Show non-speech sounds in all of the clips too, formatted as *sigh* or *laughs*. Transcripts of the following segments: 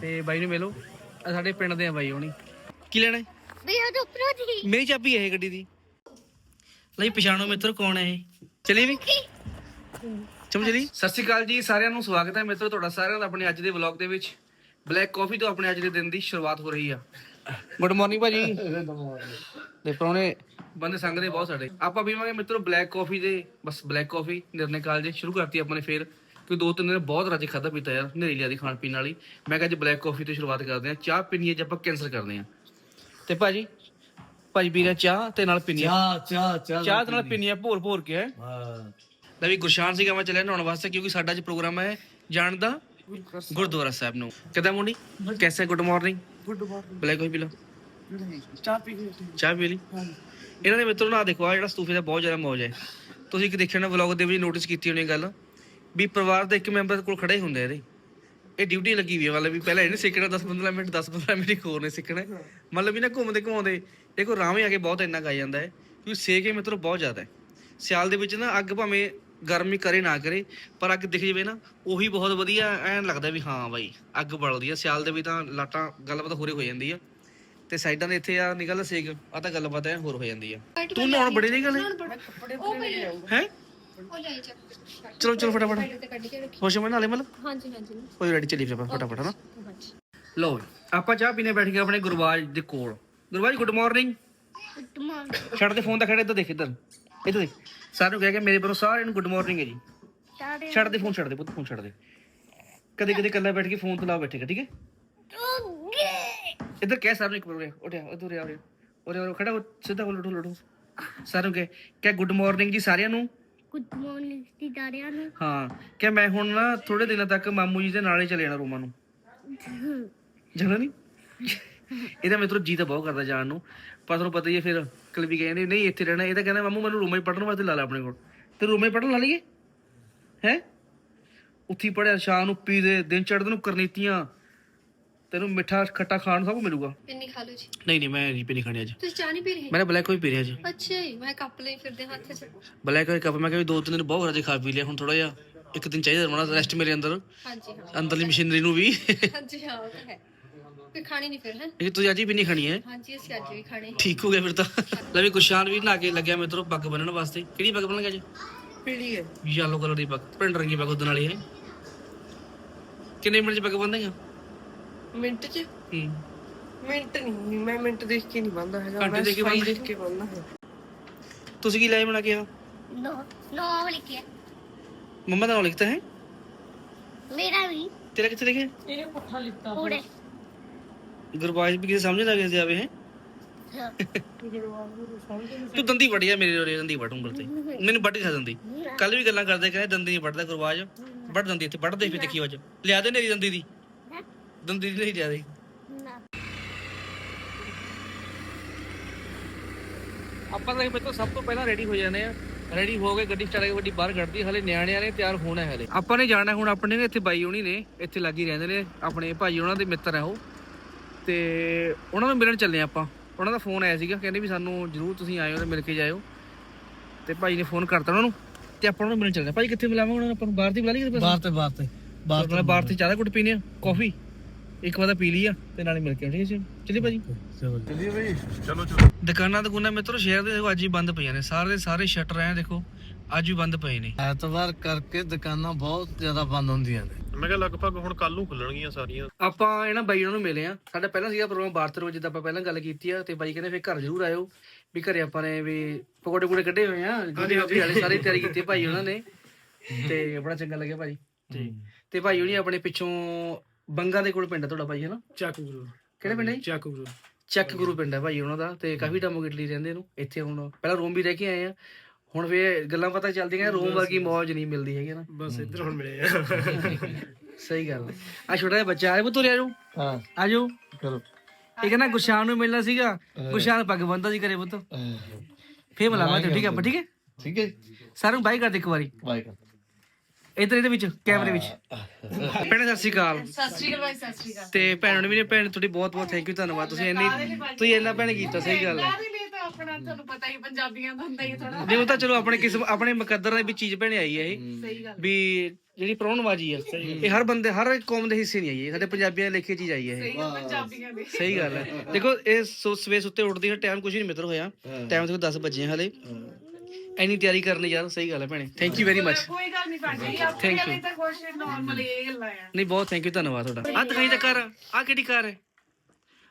ਤੇ ਬਾਈ ਨੂੰ ਮਿਲੋ। ਆਹ ਸਾਡੇ ਪਿੰਡ ਦੇ ਆ ਬਾਈ ਹੋਣੀ। ਕੀ ਲੈਣਾ ਹੈ? ਵੀਰੇ ਤੋਂ ਉੱਪਰੋਂ ਦੀ। ਮੇਰੀ ਚਾਬੀ ਹੈ ਇਹ ਗੱਡੀ ਦੀ। ਲਈ ਪਛਾਣੋ ਮਿੱਤਰ ਕੌਣ ਹੈ ਇਹ। ਚਲੀ ਵੀ? ਚਮ ਚਲੀ ਸਤਿ ਸ਼੍ਰੀ ਅਕਾਲ ਜੀ ਸਾਰਿਆਂ ਨੂੰ ਸਵਾਗਤ ਹੈ ਮਿੱਤਰੋ ਤੁਹਾਡਾ ਸਾਰਿਆਂ ਦਾ ਆਪਣੇ ਅੱਜ ਦੇ ਵਲੌਗ ਦੇ ਵਿੱਚ। ਬਲੈਕ ਕਾਫੀ ਤੋਂ ਆਪਣੇ ਅੱਜ ਦੇ ਦਿਨ ਦੀ ਸ਼ੁਰੂਆਤ ਹੋ ਰਹੀ ਆ। ਗੁੱਡ ਮਾਰਨਿੰਗ ਭਾਜੀ। ਦੇ ਪਰੋਣੇ ਬੰਦੇ ਸੰਗ ਦੇ ਬਹੁਤ ਸਾਡੇ। ਆਪਾਂ ਪੀਵਾਂਗੇ ਮਿੱਤਰੋ ਬਲੈਕ ਕਾਫੀ ਦੇ। ਬਸ ਬਲੈਕ ਕਾਫੀ ਨਿਰਣੇ ਕਾਲ ਦੇ ਸ਼ੁਰੂ ਕਰਤੀ ਆਪਾਂ ਨੇ ਫੇਰ। ਕਿ ਦੋ ਤਿੰਨ ਦਿਨ ਬਹੁਤ ਰੱਜ ਖਾਦਾ ਪੀਤਾ ਯਾਰ ਨੇਰੀਲਿਆ ਦੀ ਖਾਣ ਪੀਣ ਵਾਲੀ। ਮੈਂ ਕਿਹਾ ਅੱਜ ਬਲੈਕ ਕਾਫੀ ਤੋਂ ਸ਼ੁਰੂਆਤ ਕਰਦੇ ਆ ਚਾਹ ਪੀਣੀ ਹੈ ਜੇ ਆਪਾਂ ਕੈਂਸਲ ਕਰਦੇ ਆ ਤੇ ਭਾਜੀ ਭਾਜੀ ਪੀ ਰਿਹਾ ਚਾਹ ਤੇ ਨਾਲ ਪੀਣੀ ਆ ਚਾਹ ਚਾਹ ਚਾਹ ਚਾਹ ਦੇ ਨਾਲ ਪੀਣੀ। ਆ ਭੋਰ ਭੋਰ ਕੇ। ਹੈ। ਹਾਂ ਲੈ ਵੀ ਗੁਰਸ਼ਾਨ ਸੀਗਾ ਮੈਂ ਚੱਲਿਆ ਨਹਾਉਣ ਵਾਸਤੇ ਕਿਉਂਕਿ ਸਾਡਾ ਅੱਜ ਪ੍ਰੋਗਰਾਮ ਹੈ ਜਾਣ ਦਾ ਗੁਰਦੁਆਰਾ ਸਾਹਿਬ ਨੂੰ। ਕਿਦਾਂ ਮੁੰਡੀ ਕੈਸੇ good morning? Good morning. Black ਕੋਈ ਪੀ ਲਓ। ਚਾਹ ਪੀ ਕੇ ਚਾਹ ਪੀ ਲਈ? ਇਹਨਾਂ ਦੇ ਮਿੱਤਰੋ ਨਾ ਦੇਖੋ ਆ ਜਿਹੜਾ ਸਤੂਫੇ ਦਾ ਬਹੁਤ ਜ਼ਿਆਦਾ ਮੌਜ ਹੈ। ਤੁਸੀਂ ਇੱਕ ਦੇਖਿਆ ਨਾ ਵਲੌਗ ਦੇ ਵਿੱਚ ਨੋਟਿਸ ਕੀਤੀ ਹੋਣੀ ਗੱਲ? ਵੀ ਪਰਿਵਾਰ ਦੇ ਇੱਕ ਮੈਂਬਰ ਕੋਲ ਖੜੇ ਹੁੰਦੇ ਆ ਇਹਦੇ। ਇਹ ਡਿਊਟੀ ਲੱਗੀ ਹੋਈ ਹੈ ਮਤਲਬ ਵੀ ਪਹਿਲਾਂ ਇਹਨੇ ਸਿੱਖਣਾ 10-15 ਮਿੰਟ 10-15 ਮਿੰਟ ਇੱਕ ਹੋਰ ਨੇ ਸਿੱਖਣਾ। ਹੈ। ਮਤਲਬ ਵੀ ਨਾ ਘੁੰਮਦੇ ਘੁੰਮਾਉਂਦੇ ਕੋ ਰਾਵੇਂ ਆ ਕੇ ਬਹੁਤ ਇੰਨਾ ਗਾ ਜਾਂਦਾ ਹੈ ਕਿਉਂਕਿ ਸੇਕ ਇਹ ਮਿੱਤਰੋ ਬਹੁਤ ਜ਼ਿਆਦਾ ਹੈ। ਸਿਆਲ ਦੇ ਵਿੱਚ ਨਾ ਅੱਗ ਭਾਵੇਂ ਗਰਮੀ ਕਰੇ ਨਾ ਕਰੇ ਪਰ ਅੱਗ ਦਿਖ ਜਵੇ ਨਾ ਉਹੀ ਬਹੁਤ ਵਧੀਆ ਐਨ ਲੱਗਦਾ ਵੀ ਹਾਂ ਬਾਈ ਅੱਗ ਬਲਦੀ ਆ। ਸਿਆਲ ਦੇ ਵੀ ਤਾਂ ਲਾਟਾਂ ਗੱਲਬਾਤ ਹੋਰੇ ਹੋ ਜਾਂਦੀ ਆ ਤੇ ਸਾਈਡਾਂ ਦੇ ਇੱਥੇ ਆ ਨਿਕਲਦਾ ਸੇਕ ਆ ਤਾਂ ਗੱਲਬਾਤ ਐ ਹੋਰ ਹੋ ਜਾਂਦੀ ਆ। ਤੂੰ ਨਹਾਉਣ ਬੜੇ ਨਹੀਂ ਗੱਲ ਹੈ? ਉਹ ਲੈ ਚਲੋ ਚਲੋ ਫਟਾਫਟ। ਤੇ ਕੱਢ ਕੇ ਰੱਖੀ। ਹੋਸ਼ ਮੈਂ ਨਾਲੇ ਮਤਲਬ? ਹਾਂਜੀ ਹਾਂਜੀ। ਕੋਈ ਰੈਡੀ ਚੱਲੀ ਫਿਰ ਆਪਾਂ ਫਟਾਫਟ ਹਨਾ? ਹਾਂਜੀ। ਲਓ ਜੀ, ਆਪਾਂ ਚਾਹ ਪੀਣੇ ਬੈਠ ਗਏ ਆਪਣੇ ਗੁਰਬਾਜ ਦੇ ਕੋਲ। Gurbaz good morning good morning ਛੱਡ ਦੇ ਫੋਨ ਤਾਂ ਖੜੇ ਇੱਧਰ ਦੇਖ ਇੱਧਰ। ਇੱਧਰ ਦੇਖ। ਸਾਰਿਆਂ ਨੂੰ ਕਹਿ ਕੇ ਮੇਰੇ ਵੱਲੋਂ ਸਾਰਿਆਂ ਨੂੰ ਗੁੱਡ ਮਾਰਨਿੰਗ ਹੈ ਜੀ। ਛੱਡ ਦੇ। ਫੋਨ ਛੱਡ ਦੇ ਪੁੱਤ ਫੋਨ ਛੱਡ ਦੇ। ਕਦੇ ਕਦੇ ਇਕੱਲਾ ਬੈਠ ਕੇ ਫੋਨ ਤੇ ਲਾ ਬੈਠੇਗਾ ਠੀਕ ਹੈ? ਇੱਧਰ ਕਹਿ ਸਾਰਿਆਂ ਨੂੰ ਇੱਕ ਵਾਰ ਉਠਿਆ ਉਧਰ ਆ ਉਰੇ ਉਰੇ ਖੜਾ ਹੋ, ਸਿੱਧਾ ਹੋ ਲੜੋ ਲੜੋ ਸਾਰਿਆਂ ਨੂੰ ਕਹਿ ਕਹਿ ਗੁੱਡ ਮਾਰਨਿੰਗ ਜੀ ਸਾਰਿਆਂ ਨੂੰ। ਗੁੱਡ ਮਾਰਨਿੰਗ ਦੀ ਨੂੰ। ਹਾਂ ਕਿ ਮੈਂ ਹੁਣ ਨਾ ਥੋੜੇ ਦਿਨਾਂ ਤੱਕ ਮਾਮੂ ਜੀ ਦੇ ਨਾਲ ਚਲੇ ਜਾਣਾ ਰੋਮਾ ਨੂੰ। ਜਾਣਾ ਨਹੀਂ ਇਹਦਾ ਮਿੱਤਰੋ ਜੀ ਤਾਂ ਬਹੁਤ ਕਰਦਾ ਜਾਣ ਨੂੰ। ਪਰ ਤੁਹਾਨੂੰ ਪਤਾ ਹੀ ਹੈ ਫਿਰ ਕਲਵੀ ਕਹਿੰਦੇ, ਨਹੀਂ, ਇੱਥੇ ਰਹਿਣਾ, ਇਹ ਤਾਂ ਕਹਿੰਦਾ, ਮਾਮੂ, ਮੈਨੂੰ ਰੋਮਾ ਹੀ ਪੜਨ ਵਾਸਤੇ ਲਾ ਲੈ ਆਪਣੇ ਕੋਲ। ਤੇ ਰੋਮਾ ਹੀ ਪੜਨ ਲਾ ਲਈਏ? ਹੈ? ਉੱਥੀ ਪੜਿਆ ਸ਼ਾਮ ਨੂੰ ਪੀ ਦੇ ਦਿਨ ਚੜ੍ਹਦੇ ਨੂੰ ਕਰਨੀਤੀਆਂ। ਤੈਨੂੰ ਮਿੱਠਾ ਖੱਟਾ ਖਾਣ ਨੂੰ ਸਭ ਕੁਝ ਮਿਲੂਗਾ। ਪਿੰਨੀ ਖਾ ਲਓ ਜੀ। ਨਹੀਂ ਨਹੀਂ ਮੈਂ ਨਹੀਂ ਪੀਣੀ ਖਾਣੀ ਅੱਜ। ਤੁਸੀਂ ਚਾਹ ਨਹੀਂ ਪੀ ਰਹੇ ਮੈਂ ਬਲੈਕ ਕੋਈ ਪੀ ਰਿਹਾ ਜੀ। ਅੱਛਾ ਜੀ ਮੈਂ ਕੱਪ ਲਈ ਫਿਰਦੇ ਹੱਥ 'ਚ। ਬਲੈਕ ਕੋਈ ਕੱਪ ਮੈਂ ਕਿਹਾ ਵੀ ਦੋ ਤਿੰਨ ਦਿਨ ਬਹੁਤ ਰਾਜੇ ਖਾ ਪੀ ਲਿਆ ਹੁਣ ਥੋੜਾ ਜਿਹਾ ਇੱਕ ਦਿਨ ਚਾਹੀਦਾ ਰਮਣਾ ਰੈਸਟ ਮੇਰੇ ਅੰਦਰ। ਹਾਂਜੀ ਹਾਂ। ਅੰਦਰਲੀ ਮਸ਼ੀਨਰੀ ਨੂੰ ਵੀ। ਹਾਂਜੀ ਹਾਂ ਉਹ ਤਾਂ ਹੈ। ਫਿਰ ਖਾਣੀ ਨਹੀਂ ਫਿਰ ਹੈ? ਇਹ ਤੁਸੀਂ ਅੱਜ ਹੀ ਵੀ ਨਹੀਂ ਖਾਣੀ ਹੈ। ਹਾਂਜੀ ਅਸੀਂ ਅੱਜ ਵੀ ਖਾਣੇ ਠੀਕ ਹੋ ਗਿਆ ਫਿਰ ਤਾਂ। ਲੈ ਵੀ ਗੁਸ਼ਾਨ ਵੀ ਨਹਾ ਕੇ ਲੱਗਿਆ ਮਿੱਤਰੋ ਪੱਗ ਬੰਨਣ ਵਾਸਤੇ। ਕਿਹੜੀ ਪੱਗ ਬੰਨਣਗੇ ਅੱਜ ਪੀਲੀ ਹੈ। ਯੈਲੋ ਕਲਰ ਦੀ ਪੱਗ। ਪਿੰਡ ਰੰਗੀ ਪੱਗ ਉਹਦੇ ਨਾਲ ਹੀ ਹੈ। ਕਿੰਨੇ ਮਿੰਟ ਚ ਪੱਗ ਬੰਨੇਗਾ ਮਿੰਟ ਚ? ਹੂੰ। ਮਿੰਟ ਨਹੀਂ ਮੈਂ ਮਿੰਟ ਦੇਖ ਕੇ ਨਹੀਂ ਬੰਦਾ ਹੈਗਾ ਘੰਟੇ ਮੈਂ ਦੇਖ ਕੇ ਸਫ਼ਾਈ ਬੰਨ੍ਹਦੇ? ਦੇਖ ਕੇ ਬੰਦਾ ਹੈ। ਤੁਸੀਂ ਕੀ ਲਾਇਆ ਬਣਾ ਕੇ ਆ ਨੋ ਨੋ ਲਿਖਿਆ। ਮੰਮਾ ਦਾ ਨਾਮ ਲਿਖਤਾ ਹੈ? ਮੇਰਾ ਵੀ। ਤੇਰਾ ਕਿੱਥੇ ਲਿਖਿਆ? ਇਹ ਪੁੱਠਾ ਲਿੱਤਾ ਪੂਰੇ ਗੁਰਬਾਜ ਵੀ ਕਿਸੇ ਸਮਝ ਨਾ ਕਿਸੇ ਆਵੇ ਹੈ? ਤੂੰ ਦੰਦੀ ਵੜਿਆ ਮੇਰੇ ਉਰੇ ਦੰਦੀ ਵੜ ਉਂਗਲ ਤੇ। ਮੈਨੂੰ ਵੱਢ ਖਾ ਦੰਦੀ। ਕੱਲ ਵੀ ਗੱਲਾਂ ਕਰਦੇ ਕਹਿੰਦੇ ਦੰਦੀ ਨਹੀਂ ਵੱਢਦਾ ਗੁਰਬਾਜ। ਵੱਢ ਦੰਦੀ ਇੱਥੇ ਵੱਢਦੇ ਫਿਰ ਦੇਖੀ ਵਜ ਲਿਆ ਦੇ ਨੇਰੀ ਦੰਦੀ ਦੀ। ਦੰਦੀ ਨਹੀਂ ਲਿਆ ਦੇ ਆਪਾਂ ਤਾਂ ਇਹ ਤੋਂ ਸਭ ਤੋਂ ਪਹਿਲਾਂ ਰੈਡੀ ਹੋ ਜਾਂਦੇ ਆ ਰੈਡੀ ਹੋ ਕੇ ਗੱਡੀ ਸਟਾਰਟ ਕੇ ਗੱਡੀ ਬਾਹਰ ਕੱਢਦੀ ਹਲੇ ਨਿਆਣਿਆਂ ਨੇ ਤਿਆਰ ਹੋਣਾ ਹੈ ਹਲੇ। ਆਪਾਂ ਨੇ ਜਾਣਾ ਹੁਣ ਆਪਣੇ ਨੇ ਇੱਥੇ ਬਾਈ ਹੋਣੀ ਨੇ ਇੱਥੇ ਲੱਗੀ ਰਹਿੰਦੇ ਨੇ ਆਪਣੇ ਭਾਈ ਉਹਨਾਂ ਦੇ ਮਿੱਤਰ ਆ ਉਹ। ਤੇ ਉਹਨਾਂ ਨੂੰ ਮਿਲਣ ਚੱਲੇ ਆਪਾਂ। ਉਹਨਾਂ ਦਾ ਫੋਨ ਆਇਆ ਸੀਗਾ ਕਹਿੰਦੇ ਵੀ ਸਾਨੂੰ ਜਰੂਰ ਤੁਸੀਂ ਆਇਓ ਤੇ ਮਿਲ ਕੇ ਜਾਇਓ। ਤੇ ਭਾਈ ਨੇ ਫੋਨ ਕਰਤਾ ਉਹਨਾਂ ਨੂੰ ਤੇ ਆਪਾਂ ਉਹਨਾਂ ਨੂੰ ਮਿਲਣ ਚੱਲਦੇ ਆ ਭਾਈ ਕਿੱਥੇ ਬੁਲਾਵਾਂਗੇ ਉਹਨਾਂ ਨੂੰ? ਆਪਾਂ ਨੂੰ ਬਾਹਰ ਦੀ ਬੁਲਾ ਲਈ ਬਾਹਰ ਤੇ ਬਾਹਰ ਤੇ। ਬਾਹਰ ਤੇ ਚਾਹ ਦਾ ਘੁੱਟ ਪੀਨੇ ਆ ਕਾਫੀ ਇੱਕ ਵਾਰ ਤਾਂ ਪੀ ਲਈ ਆ ਤੇ ਨਾਲੇ ਮਿਲ ਕੇ ਆਉਣਾ, ਠੀਕ ਹੈ ਜੀ। ਚਲਿਏ ਭਾਜੀ। ਚੱਲੀਏ ਬਈ ਦੁਕਾਨਾਂ ਦੁਕਾਨਾਂ ਮਿੱਤਰੋ ਸ਼ਹਿਰ ਦੇ ਦੇਖੋ ਅੱਜ ਹੀ ਬੰਦ ਪਈਆਂ ਨੇ। ਸਾਰੇ ਦੇ ਸਾਰੇ ਸ਼ਟਰ ਐ ਦੇਖੋ ਅੱਜ ਵੀ ਬੰਦ ਪਏ ਨੇ। ਐਤਵਾਰ ਕਰਕੇ ਦੁਕਾਨਾਂ ਬਹੁਤ ਜ਼ਿਆਦਾ ਬੰਦ ਹੁੰਦੀਆਂ ਨੇ। ਮੈਂ ਕਿਹਾ ਲਗਭਗ ਹੁਣ ਕੱਲ ਨੂੰ ਖੁੱਲਣਗੀਆਂ ਸਾਰੀਆਂ। ਆਪਾਂ ਇਹਨਾਂ ਬਾਈ ਉਹਨਾਂ ਨੂੰ ਮਿਲੇ ਆ। ਸਾਡਾ ਪਹਿਲਾਂ ਸੀਗਾ ਪ੍ਰੋਗਰਾਮ ਬਾਰਤਰ ਜਿੱਦਾਂ ਆਪਾਂ ਪਹਿਲਾਂ ਗੱਲ ਕੀਤੀ ਆ ਤੇ ਬਾਈ ਕਹਿੰਦੇ ਫੇਰ ਘਰ ਜ਼ਰੂਰ ਆਇਓ। ਵੀ ਘਰੇ ਆਪਾਂ ਨੇ ਵੀ ਪਕੌੜੇ ਪੂੜੇ ਕੱਢੇ ਹੋਏ ਆ ਜਿਹੜੇ ਵਾਲੇ ਸਾਰੇ ਤਿਆਰੀ ਕੀਤੀ ਭਾਈ ਉਹਨਾਂ ਨੇ। *laughs* ਤੇ ਬੜਾ ਚੰਗਾ ਲੱਗਿਆ ਭਾਈ। ਜੀ ਤੇ ਭਾਈ ਉਹਨੀ ਆਪਣੇ ਪਿੱਛੋਂ ਬੰਗਾ ਦੇ ਕੋਲ ਪਿੰਡ ਆ ਤੁਹਾਡਾ ਭਾਈ ਹੈ ਨਾ ਚੱਕ ਗੁਰੂ ਕਿਹੜੇ ਪਿੰਡ ਹੈ ਜੀ? ਚੱਕ ਗੁਰੂ ਚੱਕ ਗੁਰੂ ਪਿੰਡ ਹੈ ਭਾਈ ਉਹਨਾਂ ਦਾ ਤੇ ਕਾਫੀ ਟਾਈਮ ਹੋ ਗਿਆ ਇਟਲੀ ਰਹਿੰਦੇ ਨੂੰ। ਇੱਥੇ ਹੁਣ ਪਹਿਲਾਂ ਰੋਮ ਵੀ ਰਹਿ ਕੇ ਆਏ ਆ। ਹੁਣ ਵੀ ਗੱਲਾਂ ਪਤਾ ਚੱਲਦੀਆਂ ਰੋਮ ਵਰਗੀ ਮੌਜ ਨਹੀਂ ਮਿਲਦੀ ਹੈਗੀ ਨਾ। ਬਸ ਇੱਧਰ ਹੁਣ ਮਿਲੇ ਆ। *laughs* ਸਹੀ ਗੱਲ ਹੈ ਆ ਛੋਟਾ ਜਿਹਾ ਬੱਚਾ ਆਇਆ ਬਤੂਰੇ ਆਜੋ। ਹਾਂ। ਆਜੋ। ਕਰੋ ਇਹ ਕਹਿੰਦਾ ਗੁਸ਼ਾਨ ਨੂੰ ਮਿਲਣਾ ਸੀਗਾ। ਗੁਸ਼ਾਨ ਪੱਗ ਬੰਦਾ ਸੀ ਕਰੇ ਪੁੱਤ ਫੇਰ ਮਿਲਾਵਾਂ ਤੇ ਠੀਕ ਹੈ ਠੀਕ ਹੈ? ਠੀਕ ਹੈ ਸਾਰਿਆਂ ਨੂੰ ਬਾਈ ਕਰ ਦੇ ਇੱਕ ਵਾਰੀ। ਬਾਈ ਕਰ। ਇਧਰ ਇਹਦੇ ਵਿੱਚ ਕੈਮਰੇ ਵਿੱਚ। ਭੈਣੇ ਸਤਿ ਸ਼੍ਰੀ ਅਕਾਲ। ਸਤਿ ਸ਼੍ਰੀ ਅਕਾਲ ਭਾਈ ਸਤਿ ਸ਼੍ਰੀ ਅਕਾਲ। ਤੇ ਭੈਣ ਨੂੰ ਵੀ ਨੇ ਭੈਣ ਤੁਹਾਡੀ ਬਹੁਤ ਬਹੁਤ ਥੈਂਕ ਯੂ ਧੰਨਵਾਦ। ਤੁਸੀਂ ਇੰਨੀ ਤੁਸੀਂ ਇੰਨਾ ਭੈਣ ਕੀਤਾ ਸਹੀ ਗੱਲ ਹੈ। ਕਾਹਦੇ ਲਈ ਤਾਂ ਆਪਣਾ ਤੁਹਾਨੂੰ ਪਤਾ ਹੀ ਪੰਜਾਬੀਆਂ ਦਾ ਹੁੰਦਾ ਹੀ ਥੋੜਾ ਨਹੀਂ ਉਹ ਤਾਂ ਚਲੋ ਆਪਣੇ ਕਿਸਮ ਆਪਣੇ ਮੁਕੱਦਰ ਦੇ ਵਿੱਚ ਚੀਜ਼ ਭੈਣੇ ਆਈ ਹੈ ਇਹ। ਸਹੀ ਗੱਲ ਵੀ ਜਿਹੜੀ ਪ੍ਰਾਹੁਣਵਾਜੀ ਆ ਇਹ ਹਰ ਬੰਦੇ ਹਰ ਇੱਕ ਕੌਮ ਦੇ ਹਿੱਸੇ ਨਹੀਂ ਆਈ ਇਹ। ਸਾਡੇ ਪੰਜਾਬੀਆਂ ਦੇ ਲੇਖੇ ਚੀਜ਼ ਆਈ ਹੈ ਇਹ। ਪੰਜਾਬੀਆਂ ਦੇ। ਸਹੀ ਗੱਲ ਹੈ। ਦੇਖੋ ਇਹ ਸੋ- ਸਵੇਰ ਸੁੱਤੇ ਉੱਠਦੀ ਹੈ ਟਾਈਮ ਕੁਝ ਨਹੀਂ ਮਿੱਤਰ ਹੋਇਆ। ਟਾਈਮ ਤੇ 10 ਵਜੇ ਹਲੇ। ਐਨੀ ਤਿਆਰੀ ਕਰਨੀ ਯਾਰ ਸਹੀ ਗੱਲ ਹੈ ਭੈਣੇ। ਥੈਂਕ ਯੂ ਵੈਰੀ ਮਚ ਕੋਈ ਗੱਲ ਨਹੀਂ ਭਾਜੀ ਆਪਣੇ Thank you. ਤਾਂ ਕੁਛ ਨਾਰਮਲ ਇਹ ਗੱਲਾਂ ਆ। ਨਹੀਂ ਬਹੁਤ ਥੈਂਕ ਯੂ ਧੰਨਵਾਦ ਤੁਹਾਡਾ। ਆ ਦਿਖਾਈ ਤਾਂ ਕਰ ਆ ਕਿਹੜੀ ਕਾਰ ਹੈ?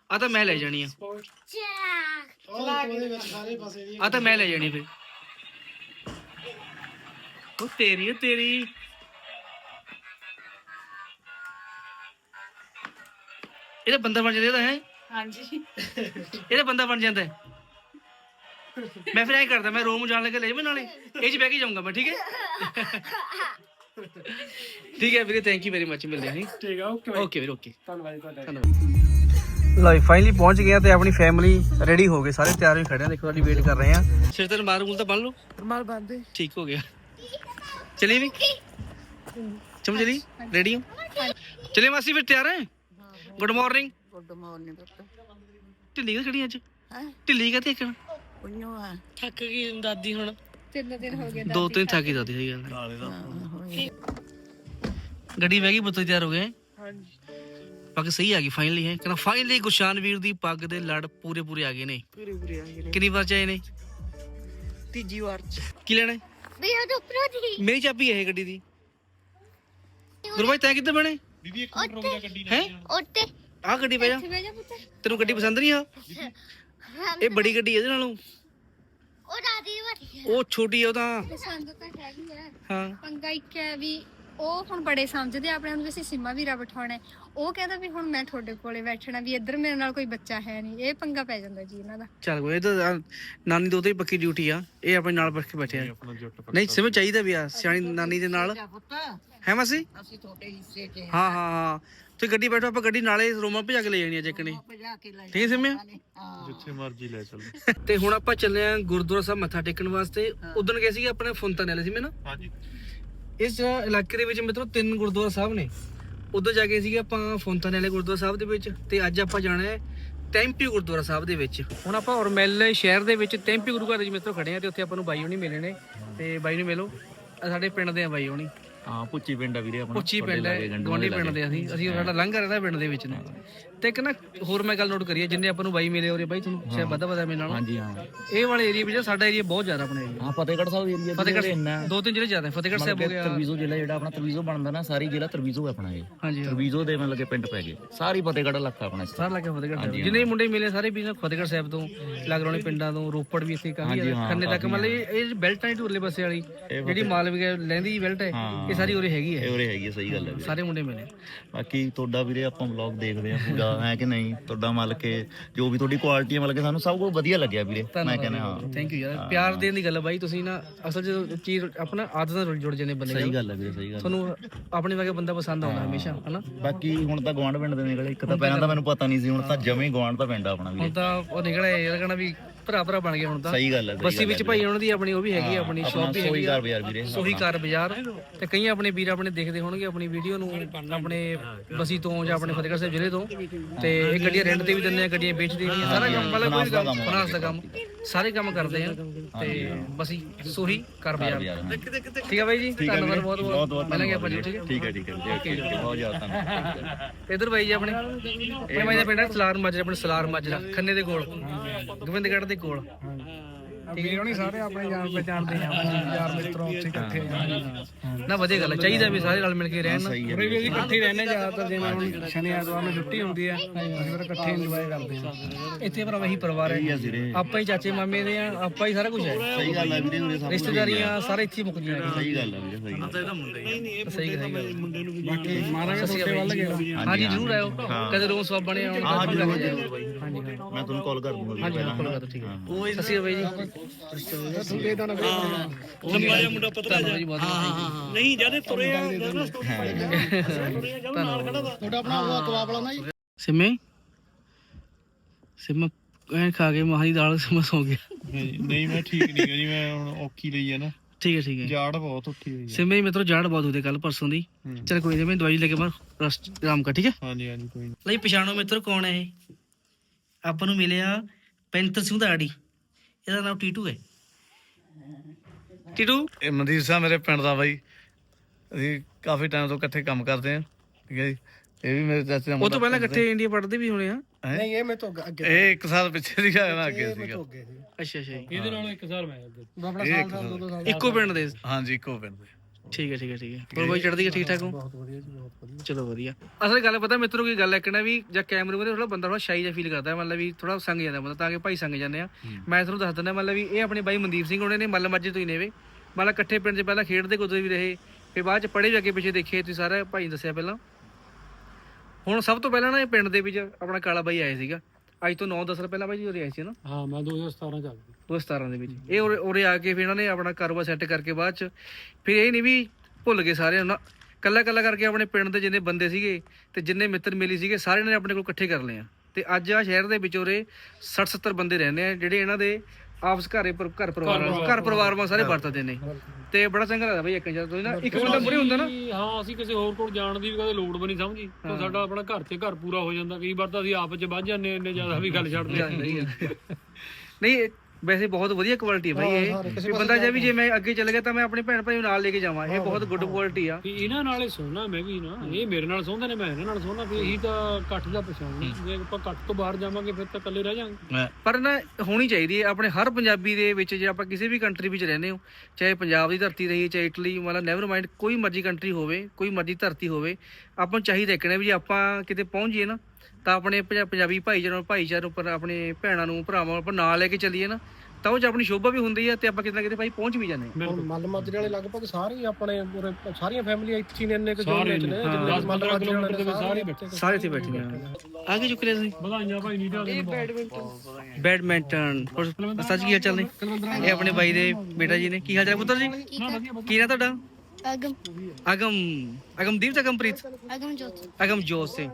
ਆ ਤਾਂ ਮੈਂ ਲੈ ਜਾਣੀ ਆ। ਆ ਤਾਂ ਮੈਂ ਲੈ ਜਾਣੀ ਫਿਰ। ਉਹ ਤੇਰੀ ਉਹ ਤੇਰੀ। ਇਹਦਾ ਬੰਦਾ ਬਣ ਜਾਂਦਾ ਹੈ? ਹਾਂਜੀ। ਇਹਦਾ ਬੰਦਾ ਬਣ ਜਾਂਦਾ ਹੈ? ਮੈਂ ਫਿਰ ਐਂ ਕਰਦਾ ਮੈਂ ਰੋਮ ਜਾਣ ਲੱਗਾ ਲੈ ਜਾਵਾਂ ਨਾਲੇ ਇਹ ਚ ਬਹਿ ਕੇ ਜਾਊਂਗਾ ਮੈਂ ਠੀਕ ਹੈ? ਠੀਕ ਹੈ ਵੀਰੇ ਥੈਂਕ ਯੂ ਵੈਰੀ ਮੱਚ ਮਿਲਦੇ ਹਾਂ ਠੀਕ? ਹੈ ਓਕੇ ਓਕੇ ਵੀਰੇ ਓਕੇ ਧੰਨਵਾਦ ਧੰਨਵਾਦ। ਲਓ ਫਾਈਨਲੀ ਪਹੁੰਚ ਗਏ ਆ ਤੇ ਆਪਣੀ ਫੈਮਿਲੀ ਰੈਡੀ ਹੋ ਗਏ ਸਾਰੇ ਤਿਆਰ ਹੋਏ ਖੜੇ ਆ ਦੇਖੋ ਸਾਡੀ ਵੇਟ ਕਰ ਰਹੇ ਆ। ਸਿਰ ਤੇ ਮਾਰ ਤਾਂ ਬੰਨ ਲਓ। ਰਮਾਲ ਬੰਦੇ ਠੀਕ ਹੋ ਗਿਆ। ਚਲੀ ਵੀ? ਚਮ ਚਲੀ ਰੈਡੀ ਹੋ? ਚਲੇ ਮਾਸੀ ਫਿਰ ਤਿਆਰ ਹੈ? ਗੁੱਡ ਮਾਰਨਿੰਗ ਗੁੱਡ ਮਾਰਨਿੰਗ ਪੁੱਤ। ਢਿੱਲੀ ਕਾ ਖੜੀ ਅੱਜ? ਹੈ? ਢਿੱਲੀ ਕਾ ਤੇ ਉਈਓ ਆ। ਥੱਕ ਗਈ ਦਾਦੀ ਹੁਣ। ਤਿੰਨ ਦਿਨ ਹੋ ਗਏ ਦੋ ਤਿੰਨ ਥੱਕ ਦਾਦੀ ਸਹੀ ਗੱਲ ਹੈ। ਗੱਡੀ ਬਹਿ ਗਈ ਬੁੱਤ ਤਿਆਰ ਹੋ ਗਏ? ਹਾਂਜੀ। ਪੱਗ ਸਹੀ ਆ ਗਈ ਫਾਈਨਲੀ ਹੈ। ਕਹਿੰਦਾ ਫਾਈਨਲੀ ਗੁਸ਼ਾਨ ਵੀਰ ਦੀ ਪੱਗ ਦੇ ਲੜ ਪੂਰੇ ਪੂਰੇ ਆ ਗਏ ਨੇ। ਪੂਰੀ ਪੂਰੀ ਆ ਨੇ। ਕਿੰਨੀ ਵਾਰ ਚਾਹੇ ਨੇ? ਤੀਜੀ ਵਾਰ ਚ। ਕੀ ਲੈਣਾ? ਹੈ? ਵੀ ਉਹ ਉੱਪਰੋਂ ਦੀ। ਮੇਰੀ ਚਾਬੀ ਹੈ ਇਹ ਗੱਡੀ ਦੀ। ਗੁਰਬਾਈ ਤੈਂ ਕਿੱਥੇ ਬਣੇ ਹੈ? ਉੱਤੇ ਆਹ ਗੱਡੀ ਪੈ ਜਾ। ਬਹਿ ਜਾ ਪੁੱਤ। ਤੈਨੂੰ ਗੱਡੀ ਪਸੰਦ ਨਹੀਂ ਆ? ਇਹ ਬੜੀ ਗੱਡੀ ਹੈ ਇਹਦੇ ਨਾਲੋਂ। ਉਹ ਦਾਦੀ ਵਾਲੀ ਉਹ ਛੋਟੀ ਆ ਉਹ ਤਾਂ। ਪਸੰਦ ਤਾਂ ਹੈਗੀ ਆ। ਹਾਂ। ਪੰਗਾ ਇੱਕ ਹੈ ਵੀ ਉਹ ਹੁਣ ਬੜੇ ਸਮਝਦੇ ਆ ਆਪਣੇ ਨੂੰ ਵੀ ਅਸੀਂ ਸਿੰਮਾ ਵੀਰਾ ਬਿਠਾਉਣਾ ਹੈ। ਉਹ ਕਹਿੰਦਾ ਵੀ ਹੁਣ ਮੈਂ ਤੁਹਾਡੇ ਕੋਲੇ ਬੈਠਣਾ ਵੀ ਇੱਧਰ ਮੇਰੇ ਨਾਲ ਕੋਈ ਬੱਚਾ ਹੈ ਨਹੀਂ। ਇਹ ਪੰਗਾ ਪੈ ਜਾਂਦਾ ਜੀ ਇਹਨਾਂ ਦਾ। ਚੱਲ ਕੋਈ ਇਹ ਤਾਂ ਆ, ਨਾਨੀ ਦੋ ਤੇ ਪੱਕੀ ਡਿਊਟੀ ਆ। ਇਹ ਆਪਣੇ ਨਾਲ ਬੈਠ ਕੇ ਬੈਠੇ ਆ। ਨਹੀਂ ਸਮਝ ਚਾਹੀਦਾ ਵੀ ਆ ਸਿਆਣੀ ਨਾਨੀ ਦੇ ਨਾਲ। ਪੁੱਤ ਹੈ ਮਾਸੀ ਅਸੀਂ ਤੁਹਾਡੇ ਹਿੱਸੇ ਚ ਹਾਂ ਹਾਂ ਹਾਂ। ਤੁਸੀਂ ਗੱਡੀ ਬੈਠੋ ਆਪਾਂ ਗੱਡੀ ਨਾਲੇ ਰੋਮਾ ਭਜਾ ਕੇ ਲੈ ਜਾਣੀ ਆ ਜੇਕਣੀ ਭਜਾ ਕੇ ਲੈ ਠੀਕ ਹੈ ਸਿਮਿਆ? ਹਾਂ। ਜਿੱਥੇ ਮਰਜ਼ੀ ਲੈ ਚੱਲ। ਤੇ ਹੁਣ ਆਪਾਂ ਚੱਲੇ ਆ ਗੁਰਦੁਆਰਾ ਸਾਹਿਬ ਮੱਥਾ ਟੇਕਣ ਵਾਸਤੇ। ਉਦੋਂ ਗਏ ਸੀਗੇ ਆਪਣੇ ਫੁੰਤਾਂ ਵਾਲੇ ਸੀ ਮੈਂ ਨਾ? ਹਾਂਜੀ। ਇਸ ਇਲਾਕੇ ਦੇ ਵਿੱਚ ਮਿੱਤਰੋ ਤਿੰਨ ਗੁਰਦੁਆਰਾ ਸਾਹਿਬ ਨੇ। ਉਦੋਂ ਜਾ ਕੇ ਸੀਗੇ ਆਪਾਂ ਫੁੰਤਾਂ ਵਾਲੇ ਗੁਰਦੁਆਰਾ ਸਾਹਿਬ ਦੇ ਵਿੱਚ ਤੇ ਅੱਜ ਆਪਾਂ ਜਾਣਾ ਹੈ ਟੈਂਪੀ ਗੁਰਦੁਆਰਾ ਸਾਹਿਬ ਦੇ ਵਿੱਚ। ਹੁਣ ਆਪਾਂ ਔਰਮੈਲ ਸ਼ਹਿਰ ਦੇ ਵਿੱਚ ਟੈਂਪੀ ਗੁਰੂ ਘਰ ਦੇ ਵਿੱਚ ਮਿੱਤਰੋ ਖੜੇ ਆ ਤੇ ਉੱਥੇ ਆਪਾਂ ਨੂੰ ਬਾਈ ਹੋਣੀ ਮਿਲੇ ਨੇ ਤੇ ਬਾਈ ਨੂੰ ਮਿਲੋ। ਸਾਡੇ ਪਿੰਡ ਦੇ ਆ ਬਾਈ ਹੋਣੀ। ਹਾਂ ਪੁੱਚੀ ਪਿੰਡ ਆ ਵੀਰੇ ਆਪਣਾ ਉੱਚੀ ਪਿੰਡ ਹੈ ਗਵਾਂਢੀ ਪਿੰਡ ਦੇ ਅਸੀਂ। ਅਸੀਂ ਸਾਡਾ ਲੰਘਾ ਰਹਿੰਦਾ ਪਿੰਡ ਦੇ ਵਿੱਚ ਨੇ। ਤੇ ਇੱਕ ਨਾ ਹੋਰ ਮੈਂ ਗੱਲ ਨੋਟ ਕਰੀ ਹੈ ਜਿੰਨੇ ਆਪਾਂ ਨੂੰ ਬਾਈ ਮਿਲੇ ਹੋਰੇ ਬਾਈ ਤੁਹਾਨੂੰ ਸ਼ਾਇਦ ਵੱਧਾ ਪਤਾ ਮੇਰੇ ਨਾਲ ਹਾਂਜੀ ਹਾਂ। ਇਹ ਵਾਲੇ ਏਰੀਆ ਵਿੱਚ ਸਾਡਾ ਏਰੀਆ ਬਹੁਤ ਜ਼ਿਆਦਾ ਆਪਣੇ ਏਰੀਆ ਹਾਂ ਫਤਿਹਗੜ੍ਹ ਸਾਹਿਬ ਏਰੀਆ ਫਤਿਹਗੜ੍ਹ ਇੰਨਾ ਦੋ ਤਿੰਨ ਜ਼ਿਲ੍ਹੇ ਜ਼ਿਆਦਾ। ਫਤਿਹਗੜ੍ਹ ਸਾਹਿਬ ਹੋ ਗਿਆ। ਤਰਵੀਜ਼ੋ ਜ਼ਿਲ੍ਹਾ ਜਿਹੜਾ ਆਪਣਾ ਤਰਵੀਜ਼ੋ ਬਣਦਾ ਨਾ ਸਾਰੀ ਜ਼ਿਲ੍ਹਾ ਤਰਵੀਜ਼ੋ ਹੈ ਆਪਣਾ ਇਹ। ਹਾਂਜੀ। ਤਰਵੀਜ਼ੋ ਦੇ ਮਤਲਬ ਕਿ ਪਿੰਡ ਪੈ ਗਏ। ਸਾਰੀ ਫਤਿਹਗੜ੍ਹ ਇਲਾਕਾ ਆਪਣਾ ਸਾਰਾ ਲੱਗਾ ਫਤਿਹਗੜ੍ਹ ਸਾਹਿਬ ਜਿੰਨੇ ਮੁੰਡੇ ਮਿਲੇ ਸਾਰੇ ਵੀ ਫਤਿਹਗੜ੍ਹ ਸਾਹਿਬ ਤੋਂ ਲਾਗਰੋਣੇ ਪਿੰਡਾਂ ਤੋਂ ਰੋਪੜ ਵੀ ਇੱਥੇ ਕਾਫੀ ਖੰਨੇ ਤੱਕ। ਮਤਲਬ ਇਹ ਇਹ ਬੈਲਟ ਹੈ ਢੁਰਲੇ ਪਾਸੇ ਵਾਲੀ ਜਿਹੜੀ ਮਾਲਵੇ ਲੈਂਦੀ ਬੈਲਟ ਹੈ। ਇਹ ਸਾਰੀ ਉਰੇ ਹੈਗੀ ਇਹ ਹੈ ਉਰੇ ਹੈਗੀ ਸਹੀ ਗੱਲ ਹੈ ਵੀਰੇ। ਸਾਰੇ ਮੁੰਡੇ ਮਿਲੇ। ਬਾਕੀ ਤੁਹਾਡਾ ਵੀਰੇ ਆਪਾਂ ਵਲੌਗ ਦੇਖਦੇ ਆ ਪੂਰਾ ਹੈ ਕਿ ਨਹੀਂ? ਤੁਹਾਡਾ ਮਤਲਬ ਕਿ ਜੋ ਵੀ ਤੁਹਾਡੀ ਕੁਆਲਿਟੀ ਹੈ ਮਤਲਬ ਕਿ ਸਾਨੂੰ ਸਭ ਕੁਝ ਵਧੀਆ ਲੱਗਿਆ ਵੀਰੇ ਮੈਂ ਕਹਿੰਦਾ ਹਾਂ। ਥੈਂਕ ਯੂ ਯਾਰ। ਪਿਆਰ ਦੇਣ ਦੀ ਗੱਲ ਹੈ ਬਾਈ ਤੁਸੀਂ ਨਾ ਅਸਲ ਚ ਚੀਜ਼ ਆਪਣਾ ਆਦਤ ਨਾਲ ਜੁੜ ਜਾਂਦੇ ਬੰਦੇ ਸਹੀ ਗੱਲ ਹੈ ਵੀਰੇ ਸਹੀ ਗੱਲ ਤੁਹਾਨੂੰ ਆਪਣੇ ਵਰਗਾ ਬੰਦਾ ਪਸੰਦ ਆਉਂਦਾ ਹਮੇਸ਼ਾ ਹਨਾ? ਬਾਕੀ ਹੁਣ ਤਾਂ ਗਵਾਂਢ ਪਿੰਡ ਦੇ ਨਿਕਲੇ ਇੱਕ ਤਾਂ ਪਹਿਲਾਂ ਤਾਂ ਮੈਨੂੰ ਪਤਾ ਨਹੀਂ ਸੀ ਹੁਣ ਤਾਂ ਜਮੇ ਗਵਾਂਢ ਦਾ ਪਿੰਡ ਆ ਆਪਣਾ ਹੁਣ ਵੀਰੇ। ਤਾਂ ਉਹ ਨਿਕਲਿਆ ਇਹ ਕਹਣਾ ਵੀ ਭਰਾ ਭਰਾ ਬਣ ਗਏ ਹੁਣ ਤਾਂ। ਸਹੀ ਗੱਲ ਹੈ ਸਹੀ ਬਸੀ ਵਿੱਚ ਭਾਈ ਉਹਨਾਂ ਦੀ ਆਪਣੀ ਉਹ ਵੀ ਹੈਗੀ ਆਪਣੀ ਸ਼ੌਪ ਵੀ ਹੈਗੀ ਸੋਈ ਆ। ਘਰ ਬਾਜ਼ਾਰ ਵੀਰੇ ਸੋਹੀ ਕਾਰ ਬਾਜ਼ਾਰ ਤੇ ਕਈ ਆਪਣੇ ਵੀਰ ਆਪਣੇ ਦੇਖਦੇ ਹੋਣਗੇ ਆਪਣੀ ਵੀਡੀਓ ਨੂੰ ਆਪਣੇ ਬਸੀ ਤੋਂ ਜਾਂ ਆਪਣੇ ਫਤਿਹਗੜ੍ਹ ਸਾਹਿਬ ਜ਼ਿਲ੍ਹੇ ਤੋਂ। ਤੇ ਇਹ ਗੱਡੀਆਂ ਰੈਂਟ ਤੇ ਵੀ ਦਿੰਦੇ ਆ ਗੱਡੀਆਂ ਵੇਚਦੇ ਵੀ ਆ। ਸਾਰਾ ਕੰਮ ਮਤਲਬ ਕੋਈ ਕੰਮ ਫਾਈਨਾਂਸ ਦਾ ਕੰਮ। ਸਾਰੇ ਕੰਮ ਕਰਦੇ ਆ। ਤੇ ਬਸੀ ਸੋਹੀ ਕਾਰ ਬਾਜ਼ਾਰ ਠੀਕ ਹੈ ਬਾਈ ਜੀ? ਧੰਨਵਾਦ ਬਹੁਤ ਬਹੁਤ ਮਿਲਾਂਗੇ ਆਪਾਂ ਜੀ ਠੀਕ ਹੈ ਠੀਕ ਹੈ ਠੀਕ ਹੈ। ਠੀਕ ਹੈ ਬਹੁਤ ਜ਼ਿਆਦਾ ਧੰਨਵਾਦ। ਇਧਰ ਬਾਈ ਜੀ ਆਪਣੇ। ਆਪਣੇ ਬਾਈ ਦਾ ਪਿੰਡ ਹੈ ਸਲਾਰ ਮਾਜਰਾ ਆਪਣੇ ਸਲਾਰ ਮਾਜਰਾ ਖੰਨੇ ਦੇ ਕੋਲ। ਗੋਬਿੰਦਗੜ੍ਹ ਦੇ ਕੋਲ। ਵੀਰੇ ਹੋਣੀ ਸਾਰੇ ਆਪਣੇ ਜਾਣ ਪਹਿਚਾਣਦੇ ਆ। ਯਾਰ ਮਿੱਤਰੋਂ ਉੱਥੇ ਇਕੱਠੇ ਆ। ਨਾ ਵਧੀਆ ਗੱਲ ਹੈ ਚਾਹੀਦਾ ਵੀ ਸਾਰੇ ਰਲ ਮਿਲ ਕੇ ਰਹਿਣ। ਨਾ ਉਰੇ ਵੀ ਅਸੀਂ ਇਕੱਠੇ ਹੀ ਰਹਿੰਦੇ ਜ਼ਿਆਦਾਤਰ ਜਿਵੇਂ ਹੁਣ ਸ਼ਨੀ ਐਤਵਾਰ ਨੂੰ ਛੁੱਟੀ ਹੁੰਦੀ ਆ ਅਸੀਂ ਫਿਰ ਇਕੱਠੇ ਇੰਜੋਏ ਕਰਦੇ ਆ। ਇੱਥੇ ਭਰਾ ਵਹੀ ਪਰਿਵਾਰ ਹੈ। ਆਪਾਂ ਹੀ ਚਾਚੇ ਮਾਮੇ ਦੇ ਆ ਆਪਾਂ ਹੀ ਸਾਰਾ ਕੁਝ ਹੈ। ਸਹੀ ਗੱਲ ਹੈ ਵੀਰੇ ਉਰੇ ਸਭ ਰਿਸ਼ਤੇਦਾਰੀਆਂ ਸਾਰੇ ਇੱਥੇ ਹੀ ਮੁੱਕਦੀਆਂ ਨੇ ਸਹੀ ਗੱਲ ਹੈ ਵੀਰੇ ਸਹੀ ਗੱਲ ਸਹੀ ਗੱਲ ਬਾਕੀ ਮਾਰਾਂਗੇ ਤੁਹਾਡੇ ਵੱਲ ਗਏ ਹਾਂਜੀ ਜਰੂਰ ਆਇਓ। ਕਦੇ ਰੋਮ ਸਵਾਬ ਬਣੇ ਆਉਣ ਹਾਂ। ਤਾਂ ਜਰੂਰ। ਹਾਂਜੀ ਬਾਈ ਮੈਂ ਤੁਹਾਨੂੰ ਕਾਲ ਕਰ ਦੂੰਗਾ ਹਾਂਜੀ ਬਿਲਕੁਲ ਕਰ ਠੀਕ ਹੈ। ਸਸੀ ਬਾਈ ਜੀ। ਤੁਹਾਡੇ ਦਾ ਨਾ ਲੰਬਾ ਜਿਹਾ ਮੁੰਡਾ ਪਤਲਾ ਜਿਹਾ। ਹਾਂ ਨਹੀਂ ਜਦੇ ਤੁਰੇ ਆ ਤੁਹਾਡਾ ਆਪਣਾ ਉਹ ਕਬਾਬ ਨਾ ਜੀ। ਸਿਮੇ? ਸਿਮਾ ਐ ਖਾ ਕੇ ਮਾਹੀ ਦਾਲ ਸਮਝ ਸੌ ਗਿਆ। ਨਹੀਂ ਮੈਂ ਠੀਕ ਨਹੀਂ ਗਾ ਜੀ ਮੈਂ ਹੁਣ ਔਖੀ ਲਈ ਹੈ ਨਾ। ਠੀਕ ਹੈ ਠੀਕ ਹੈ। ਜਾੜ ਬਹੁਤ ਉੱਠੀ ਹੋਈ ਹੈ। ਸਿਮੇ ਜੀ ਮਿੱਤਰੋ ਜਾੜ ਬਹੁਤ ਹੁੰਦੇ ਕੱਲ ਪਰਸੋਂ ਦੀ। ਚਲ ਕੋਈ ਨਹੀਂ ਮੈਂ ਦਵਾਈ ਲੈ ਕੇ ਮੈਂ ਰਸਟ ਆਰਾਮ ਕਰ ਠੀਕ ਹੈ? ਹਾਂਜੀ ਹਾਂਜੀ ਕੋਈ ਨੀ। ਲਈ ਪਛਾਣੋ ਮਿੱਤਰ ਕੌਣ ਹੈ ਇਹ? ਆਪਾਂ ਨੂੰ ਮਿਲਿਆ ਪੈਂਤਰ ਸਿੰਘ ਦਾ ਆੜੀ। ਇਹਦਾ ਨਾਮ ਟੀਟੂ ਹੈ। ਟੀਟੂ? ਇਹ ਮਨਦੀਪ ਸਿੰਘ ਮੇਰੇ ਪਿੰਡ ਦਾ ਬਾਈ। ਅਸੀਂ ਕਾਫੀ ਟਾਈਮ ਤੋਂ ਇਕੱਠੇ ਕੰਮ ਕਰਦੇ ਆ ਠੀਕ ਹੈ ਜੀ। ਇਹ ਵੀ ਮੇਰੇ ਚਾਚੇ ਦਾ ਉਹ ਤੋਂ ਪਹਿਲਾਂ ਇਕੱਠੇ ਇੰਡੀਆ ਪੜ੍ਹਦੇ ਵੀ ਹੋਣੇ ਆ। ਨਹੀਂ ਇਹ ਮੈਂ ਤੋਂ ਅੱਗੇ ਇਹ ਇੱਕ ਸਾਲ ਪਿੱਛੇ ਦੀ ਗਿਆ ਨਾ ਅੱਗੇ ਸੀਗਾ। ਅੱਗੇ ਸੀ। ਅੱਛਾ ਅੱਛਾ। ਜੀ। ਇਹਦੇ ਨਾਲੋਂ ਇੱਕ ਸਾਲ ਮੈਂ ਬਾਬੜਾ ਇਹ ਸਾਲ ਇੱਕ ਸਾਲ ਦੋ ਦੋ ਸਾਲ। ਇੱਕੋ ਪਿੰਡ ਦੇ। ਹਾਂਜੀ ਇੱਕੋ ਪਿੰਡ ਦੇ। ਠੀਕ ਹੈ ਠੀਕ ਹੈ ਠੀਕ ਹੈ। ਹੋਰ ਬਾਈ ਚੜਦੀ ਠੀਕ ਠਾਕ ਹੋ? ਬਹੁਤ ਵਧੀਆ ਜੀ ਬਹੁਤ ਵਧੀਆ। ਚਲੋ ਵਧੀਆ। ਅਸਲ ਗੱਲ ਪਤਾ ਮਿੱਤਰੋ ਕੀ ਗੱਲ ਹੈ ਕਿ ਨਾ ਵੀ ਜਾਂ ਕੈਮਰੇ ਮੂਹਰੇ ਥੋੜਾ ਬੰਦਾ ਥੋੜਾ ਸ਼ਾਈ ਜਿਹਾ ਫੀਲ ਕਰਦਾ ਹੈ, ਮਤਲਬ ਵੀ ਥੋੜਾ ਸੰਗ ਜਾਂਦਾ ਬੰਦਾ ਤਾਂ ਕਿ ਭਾਈ ਸੰਗ ਜਾਂਦੇ ਆ। ਮੈਂ ਤੁਹਾਨੂੰ ਦੱਸ ਦਿੰਦਾ ਮਤਲਬ ਵੀ ਇਹ ਆਪਣੇ ਬਾਈ ਮਨਦੀਪ ਸਿੰਘ ਹੋਣੇ ਨੇ ਮੱਲ ਮਾਝੇ ਤੋਂ ਹੀ ਨੇਵੇ ਮਤਲਬ ਇਕੱਠੇ ਪਿੰਡ 'ਚ ਪਹਿਲਾਂ ਖੇਡਦੇ ਕੁੱਦਦੇ ਵੀ ਰਹੇ। ਫਿਰ ਬਾਅਦ 'ਚ ਪੜ੍ਹੇ ਵੀ ਅੱਗੇ ਪਿੱਛੇ ਦੇਖੇ ਤੁਸੀਂ ਸਾਰਾ ਭਾਈ ਦੱਸਿਆ ਪਹਿਲਾਂ। ਹੁਣ ਸਭ ਤੋਂ ਪਹਿਲਾਂ ਨਾ ਇਹ ਪਿੰਡ ਦੇ ਵਿੱਚ ਆਪਣਾ ਕਾਲਾ ਬਾਈ ਆਇਆ ਸੀਗਾ। ਅੱਜ ਤੋਂ 9-10 ਸਾਲ ਪਹਿਲਾਂ ਬਾਈ ਜੀ ਉਰੇ ਆਏ ਸੀ ਨਾ? ਹਾਂ ਮੈਂ 2017 ਚੱਲ 2017 ਦੇ ਵਿੱਚ। ਇਹ ਉਰੇ ਉਰੇ ਆ ਕੇ ਫਿਰ ਇਹਨਾਂ ਨੇ ਆਪਣਾ ਕਾਰੋਬਾਰ ਸੈੱਟ ਕਰਕੇ ਬਾਅਦ ਚ ਫਿਰ ਇਹ ਨਹੀਂ ਵੀ ਭੁੱਲ ਗਏ ਸਾਰੇ ਉਹਨਾਂ ਕੱਲਾ ਕੱਲਾ ਕਰਕੇ ਆਪਣੇ ਪਿੰਡ ਦੇ ਜਿੰਨੇ ਬੰਦੇ ਸੀਗੇ ਤੇ ਜਿੰਨੇ ਮਿੱਤਰ ਮਿਲੀ ਸੀਗੇ ਸਾਰੇ ਇਹਨਾਂ ਨੇ ਆਪਣੇ ਕੋਲ ਇਕੱਠੇ ਕਰ ਲਏ ਆ। ਤੇ ਅੱਜ ਆ ਸ਼ਹਿਰ ਦੇ ਵਿੱਚ ਉਰੇ 60 70 ਬੰਦੇ ਰਹਿੰਦੇ ਆ ਜਿਹੜੇ ਇਹਨਾਂ ਦੇ ਆਪਸ ਘਰੇ ਪਰ- ਘਰ ਪਰਿਵਾਰ ਘਰ ਪਰਿਵਾਰ ਵਾਂ ਸਾਰੇ ਵਰਤਦੇ ਨੇ। ਤੇ ਬੜਾ ਚੰਗਾ ਲੱਗਦਾ ਬਈ ਇੱਕ ਜਦ ਤੁਸੀਂ ਨਾ ਇੱਕ ਬੰਦਾ ਮੁਰੇ ਹੁੰਦਾ ਨਾ। ਹਾਂ ਅਸੀਂ ਕਿਸੇ ਹੋਰ ਕੋਲ ਜਾਣ ਦੀ ਵੀ ਕਦੇ ਲੋੜ ਵੀ ਨਹੀਂ ਸਮਝੀ। ਤਾਂ ਸਾਡਾ ਆਪਣਾ ਘਰ ਤੇ ਘਰ ਪੂਰਾ ਹੋ ਜਾਂਦਾ। ਕਈ ਵਾਰ ਤਾਂ ਅਸੀਂ ਆਪ ਚ ਵੱਜ ਜਾਂਦੇ ਇੰਨੇ ਜ਼ਿਆਦਾ ਵੀ ਗੱਲ ਛੱਡਦੇ ਨਹੀਂ ਇਹ ਵੈਸੇ ਬਹੁਤ ਵਧੀਆ ਕੁਆਲਿਟੀ ਹੈ ਭਾਈ ਇਹ। ਵੀ ਬੰਦਾ ਜੇ ਵੀ ਜੇ ਮੈਂ ਅੱਗੇ ਚੱਲ ਗਿਆ ਤਾਂ ਮੈਂ ਆਪਣੇ ਭੈਣ ਭਾਈ ਨੂੰ ਨਾਲ ਲੈ ਕੇ ਜਾਵਾਂ। ਇਹ ਬਹੁਤ ਗੁੱਡ ਕੁਆਲਿਟੀ ਆ। ਵੀ ਇਹਨਾਂ ਨਾਲੇ ਸੋਹਣਾ ਮੈਂ ਵੀ ਨਾ। ਇਹ ਮੇਰੇ ਨਾਲ ਸੋਹੰਦੇ ਨੇ ਮੈਂ ਇਹਨਾਂ ਨਾਲ ਸੋਹਣਾ ਵੀ ਇਹੀ ਤਾਂ ਇਕੱਠ ਦਾ ਪਛਾਣ ਜੇ ਆਪਾਂ ਇਕੱਠ ਤੋਂ ਬਾਹਰ ਜਾਵਾਂਗੇ ਫਿਰ ਤਾਂ ਇਕੱਲੇ ਰਹਿ ਜਾਵਾਂਗੇ। ਪਰ ਨਾ ਹੋਣੀ ਚਾਹੀਦੀ ਹੈ ਆਪਣੇ ਹਰ ਪੰਜਾਬੀ ਦੇ ਵਿੱਚ ਜੇ ਆਪਾਂ ਕਿਸੇ ਵੀ ਕੰਟਰੀ ਵਿੱਚ ਰਹਿੰਦੇ ਹੋ ਚਾਹੇ ਪੰਜਾਬ ਦੀ ਧਰਤੀ ਰਹੀ ਚਾਹੇ ਇਟਲੀ ਮਤਲਬ ਨੈਵਰ ਮਾਈਂਡ ਕੋਈ ਮਰਜ਼ੀ ਕੰਟਰੀ ਹੋਵੇ ਕੋਈ ਮਰਜ਼ੀ ਧਰਤੀ ਹੋਵੇ ਆਪਾਂ ਨੂੰ ਚਾਹੀਦਾ ਇੱਕ ਨੇ ਵੀ ਜੇ ਆਪਾਂ ਕਿਤੇ ਪਹੁੰਚ ਜਾਈਏ ਨਾ ਤਾਂ ਆਪਣੇ ਪੰਜਾ- ਪੰਜਾਬੀ ਭਾਈਚਾਰੇ ਨੂੰ ਭਾਈਚਾਰੇ ਉੱਪਰ ਆਪਣੇ ਭੈਣਾਂ ਨੂੰ ਭਰਾਵਾਂ ਨੂੰ ਆਪਾਂ ਨਾਲ ਲੈ ਕੇ ਚੱਲੀਏ ਨਾ ਤਾਂ ਉਹ ਚ ਆਪਣੀ ਸ਼ੋਭਾ ਵੀ ਹੁੰਦੀ ਹੈ ਤੇ ਆਪਾਂ ਕਿਤੇ ਨਾ ਕਿਤੇ ਭਾਈ ਪਹੁੰਚ ਵੀ ਜਾਂਦੇ ਹਾਂ ਹੁਣ ਮੱਲ ਮਾਜਰੇ ਵਾਲੇ ਲਗਭਗ ਸਾਰੇ ਹੀ ਆਪਣੇ ਉਰੇ ਸਾਰੀਆਂ ਫੈਮਲੀਆਂ ਇੱਥੇ ਹੀ ਨੇ ਇੰਨੇ ਕੁ ਵਿੱਚ ਨੇ ਜਿੰਨੇ ਦਸ ਮੱਲ ਪੰਦਰਾਂ ਮਾਜਰੇ ਵਾਲੇ ਕਿਲੋਮੀਟਰ ਦੇ ਵਿੱਚ ਸਾਰੇ ਬੈਠੇ। ਸਾਰੇ ਇੱਥੇ ਬੈਠੇ ਨੇ। ਆ ਗਏ ਚੁੱਕੇ ਤੁਸੀਂ? ਵਧਾਈਆਂ ਭਾਈ ਨੀਟਾ ਦੇ ਬੈਡਮਿੰਟਨ। ਹੋਰ ਸੱਚ ਕੀ ਹਾਲ ਚਾਲ ਨੇ? ਇਹ ਆਪਣੇ ਬਾਈ ਦੇ ਬੇਟਾ ਜੀ ਨੇ। ਕੀ ਹਾਲ ਚਾਲ ਪੁੱਤਰ ਜੀ? ਕੀ ਨਾਮ ਤੁਹਾਡਾ? ਅਗਮ। ਅਗਮ। ਅਗਮਦੀਪ ਤੇ ਅਗਮਪ੍ਰੀਤ? ਅਗਮ ਜੋਤ ਅਗਮ ਜੋਤ ਸਿੰਘ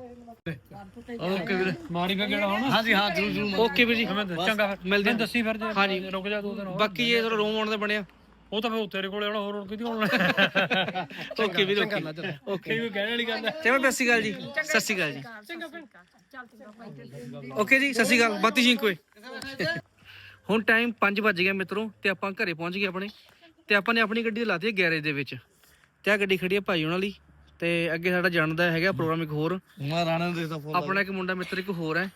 ਓਕੇ ਵੀਰੇ। ਮਾਰੀ ਫੇ ਕਿਹੜਾ ਹੋਣਾ? ਹਾਂਜੀ ਹਾਂ ਜਰੂਰ ਜਰੂਰ ਓਕੇ ਵੀਰ ਜੀ। ਚੰਗਾ ਫਿਰ। ਮਿਲਦੇ ਹਾਂ। ਦੱਸੀ ਫਿਰ ਜੇ ਹਾਂਜੀ। ਰੁਕ ਜਾ ਦੋ ਦਿਨ ਹੋਰ। ਬਾਕੀ ਇਹ ਥੋੜਾ ਰੂਮ ਆਉਣ ਦਾ ਬਣਿਆ ਉਹ ਤਾਂ ਫਿਰ ਉਹ ਤੇਰੇ ਕੋਲੇ ਆਉਣਾ ਹੋਰ ਹੋਰ ਕਿਤੇ ਆਉਣਾ? ਓਕੇ ਵੀਰ ਓਕੇ। ਓਕੇ। ਕੋਈ ਕਹਿਣ ਵਾਲੀ ਗੱਲ ਹੈ। ਚਲੋ ਸਤਿ ਸ਼੍ਰੀ ਅਕਾਲ ਜੀ। ਸਤਿ ਸ਼੍ਰੀ ਅਕਾਲ ਜੀ। ਓਕੇ ਜੀ ਸਤਿ ਸ਼੍ਰੀ ਅਕਾਲ। ਬਾਤੀ ਜੀ ਕੋਈ। ਹੁਣ ਟਾਈਮ 5 ਵੱਜ ਗਿਆ ਮਿੱਤਰੋ ਤੇ ਆਪਾਂ ਘਰੇ ਪਹੁੰਚ ਗਏ ਆਪਣੇ। ਤੇ ਆਪਾਂ ਨੇ ਆਪਣੀ ਗੱਡੀ ਲਾਤੀ ਹੈ ਗੈਰੇਜ ਦੇ ਵਿੱਚ। ਤੇ ਆ ਗੱਡੀ ਖੜੀ ਹੈ ਭਾਈ ਉਹਨਾਂ ਲਈ। ਤੇ ਅੱਗੇ ਸਾਡਾ ਜਾਣ ਦਾ ਹੈਗਾ ਪ੍ਰੋਗਰਾਮ ਇੱਕ ਹੋਰ। ਮੈਂ ਰਾਣਾ ਦੇ ਤਾਂ ਫੋਨ ਆਪਣਾ ਇੱਕ ਮੁੰਡਾ ਮਿੱਤਰ ਇੱਕ ਹੋਰ ਹੈ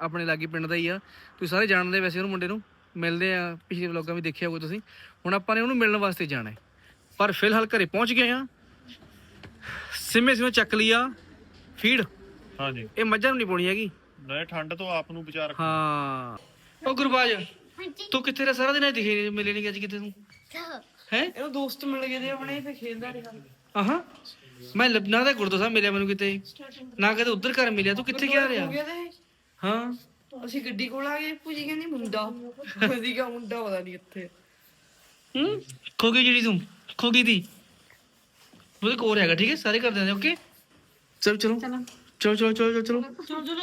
ਆਪਣੇ ਲਾਗੀ ਪਿੰਡ ਦਾ ਹੀ ਆ। ਤੁਸੀਂ ਸਾਰੇ ਜਾਣਦੇ ਵੈਸੇ ਉਹਨੂੰ ਮੁੰਡੇ ਨੂੰ ਮਿਲਦੇ ਆ ਪਿਛਲੇ ਵਲੋਗਾਂ ਵੀ ਦੇਖਿਆ ਹੋਊਗਾ ਤੁਸੀਂ। ਹੁਣ ਆਪਾਂ ਨੇ ਉਹਨੂੰ ਮਿਲਣ ਵਾਸਤੇ ਜਾਣਾ ਹੈ। ਪਰ ਫਿਲਹਾਲ ਘਰੇ ਪਹੁੰਚ ਗਏ ਆ ਸਿਮੇ ਸਿਮੇ ਚੱਕ ਲਿਆ ਫੀਡ। ਹਾਂਜੀ। ਇਹ ਮੱਝਾਂ ਨੂੰ ਨਹੀਂ ਪਾਉਣੀ ਹੈਗੀ। ਨਾ ਠੰਡ ਤੋਂ ਆਪ ਨੂੰ ਵਿਚਾਰ ਹਾਂ। ਉਹ ਗੁਰਬਾਜ ਤੂੰ ਕਿੱਥੇ ਰਿਹਾ? ਸਾਰਾ ਦਿਨ ਇਹ ਦਿਖੇ ਨਹੀਂ ਮਿਲੇ ਨਹੀਂ ਅੱਜ ਕਿਤੇ ਤੂੰ। ਹੈ? ਇਹਨੂੰ ਦੋਸਤ ਮਿਲ ਗਏ ਤੇ ਆਪਣੇ ਫੇ ਖੇਡਦਾ ਰਿਹਾ। ਆਹਾਂ। ਮੈਂ ਲੱਭਣਾ ਤਾਂ ਗੁਰਦੋ ਸਾਹਿਬ ਮਿਲਿਆ ਮੈਨੂੰ ਕਿਤੇ। ਨਾ ਕਦੇ ਉਧਰ ਘਰ ਮਿਲਿਆ ਤੂੰ ਕਿੱਥੇ ਗਿਆ ਰਿਹਾ? ਹਾਂ ਅਸੀਂ ਗੱਡੀ ਕੋਲ ਆ ਗਏ ਪੂਜੀ ਕਹਿੰਦੀ ਮੁੰਡਾ। ਅਸੀਂ ਕਿਹਾ ਮੁੰਡਾ ਪਤਾ ਨਹੀਂ ਕਿੱਥੇ ਹੂੰ? ਖੋ ਗਈ ਜਿਹੜੀ ਤੂੰ ਖੋ ਗਈ ਦੀ। ਉਹਦੇ ਕੋਲ ਹੈਗਾ ਠੀਕ ਹੈ? ਸਾਰੇ ਕਰ ਦਿੰਦੇ ਓਕੇ ਚਲੋ ਚਲੋ। ਚਲੋ। ਚਲੋ ਚਲੋ ਚਲੋ ਚਲੋ